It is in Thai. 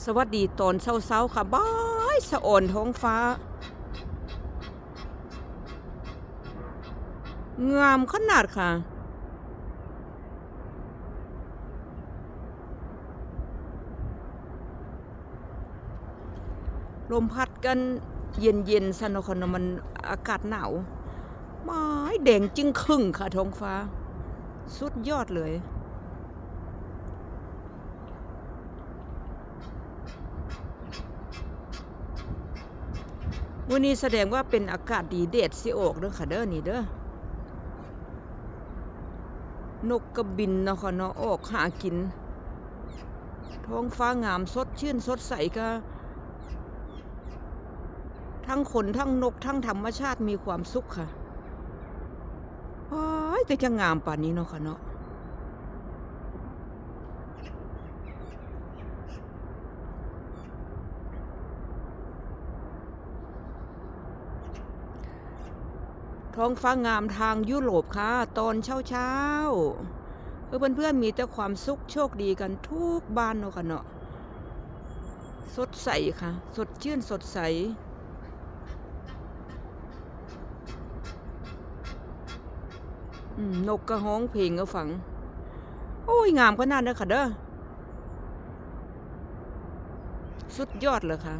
สวัสดีตอนเช้าๆค่ะบ้ายสะอ่อนท้องฟ้า งามขนาดค่ะ ลมพัดกันเย็นๆสนอะคนมันอากาศหนาวไม้แดงจึงครึ่งค่ะท้องฟ้า สุดยอดเลย วันนี้แสดงว่าเป็นอากาศดีเดดสิออกเด้อค่ะเด้อนี่เด้อนกกระบินเนาะค่ะเนาะออกหากิน ท้องฟ้างามสดชื่นสดใสก็ ทั้งคนทั้งนกทั้งธรรมชาติมีความสุขค่ะว้ายก็จะงามป่านนี้เนาะค่ะเนาะ ท้องฟ้างามทางยุโรปค่ะ ตอนเช้าเช้าๆเออเพื่อนๆมีแต่ความสุขโชคดีกันทุกบ้านเนาะค่ะเนาะสดใสค่ะ สดชื่นสดใสนกกระฮ้องเพลงก็ฟัง โอ้ย งามขนาดนั้นค่ะเด้อสุดยอดเลยค่ะ